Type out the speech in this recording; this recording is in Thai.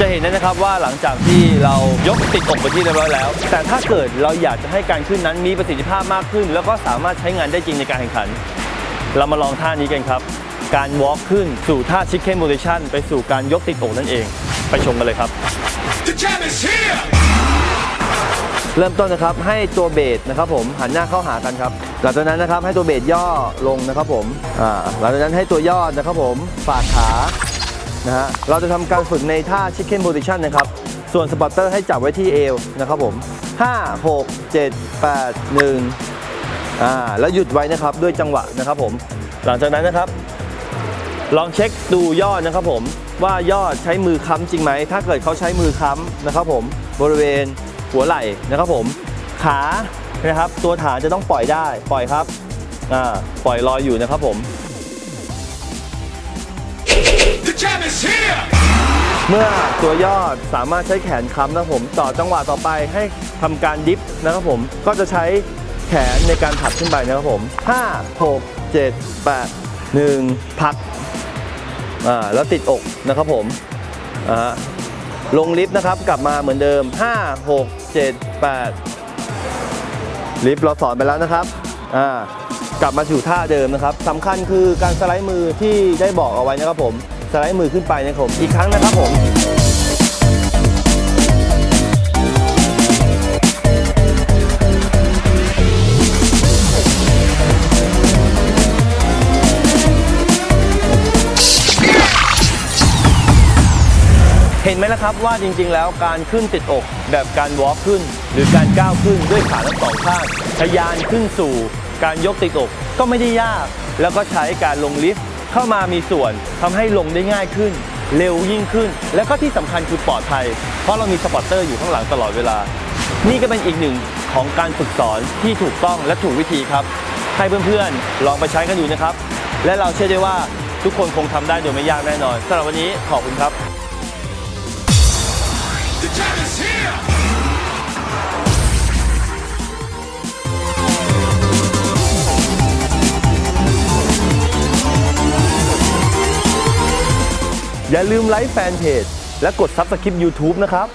จะเห็นได้นะครับว่าหลังจากที่เรายกติดอกไปที่เรียบร้อยแล้ว แต่ถ้าเกิดเราอยากจะให้การขึ้นนั้นมีประสิทธิภาพมากขึ้น แล้วก็สามารถใช้งานได้จริงในการแข่งขัน เรามาลองท่านี้กันครับ การ walk ขึ้นสู่ท่า chicken position ไปสู่การยกติดอกนั่นเอง ไปชมกันเลยครับ The jam is here! เริ่มต้นนะครับให้ตัวเบสนะครับผมหันหน้าเข้าหากันครับ หลังจากนั้นนะครับให้ตัวเบสย่อลงนะครับผมอ่าหลังจากนั้นให้ตัวยอดนะครับผมฝากขา นะฮะเราจะทำการฝึกในท่า chicken position นะครับ ส่วนสปอตเตอร์ให้จับไว้ที่เอวนะครับผม 5 6 7 8 1อ่าแล้วหยุดไว้นะครับด้วยจังหวะนะครับผม หลังจากนั้นนะครับ ลองเช็คดูยอดนะครับผมว่ายอดใช้มือค้ำจริงไหม ถ้าเกิดเขาใช้มือค้ำนะครับผมบริเวณหัวไหล่นะครับผม ขานะครับ ตัวฐานจะต้องปล่อยได้ปล่อยครับอ่าปล่อยลอยอยู่นะครับผม เมื่อตัวยอดสามารถใช้แขนค้ำนะครับผมต่อจังหวะต่อไปให้ทำการดิฟนะครับผมก็จะใช้แขนในการผลักขึ้นไปนะครับผม5 6 7 8 1พักอ่าแล้วติดอกนะครับผมอ่าลงลิฟต์นะครับกลับมาเหมือนเดิม 5 6 7 8 ลิฟต์เราสอนไปแล้วนะครับอ่ากลับมาสู่ท่าเดิมนะครับสำคัญคือการสไลด์มือที่ได้บอกเอาไว้นะครับผม สไลด์มือขึ้นไปนะครับผมอีกครั้งนะครับผมเห็นไหมล่ะครับว่าจริงๆ แล้วการขึ้นติดอกแบบการวอล์กขึ้น หรือการก้าวขึ้นด้วยขาทั้งสองข้างทะยานขึ้นสู่ การยกติดอกก็ไม่ได้ยาก แล้วก็ใช้การลงลิฟต์ เข้ามามีส่วนทำให้ลงได้ง่ายขึ้น เร็วยิ่งขึ้น และก็ที่สำคัญคือปลอดภัย เพราะเรามีสปอตเตอร์อยู่ข้างหลังตลอดเวลา นี่ก็เป็นอีกหนึ่งของการฝึกสอนที่ถูกต้องและถูกวิธีครับ ให้เพื่อนๆ ลองไปใช้กันดูนะครับ และเราเชื่อได้ว่าทุกคนคงทำได้โดยไม่ยากแน่นอนสำหรับวันนี้ขอบคุณครับ อย่าลืมไลค์แฟนเพจและกด Subscribe YouTube นะครับ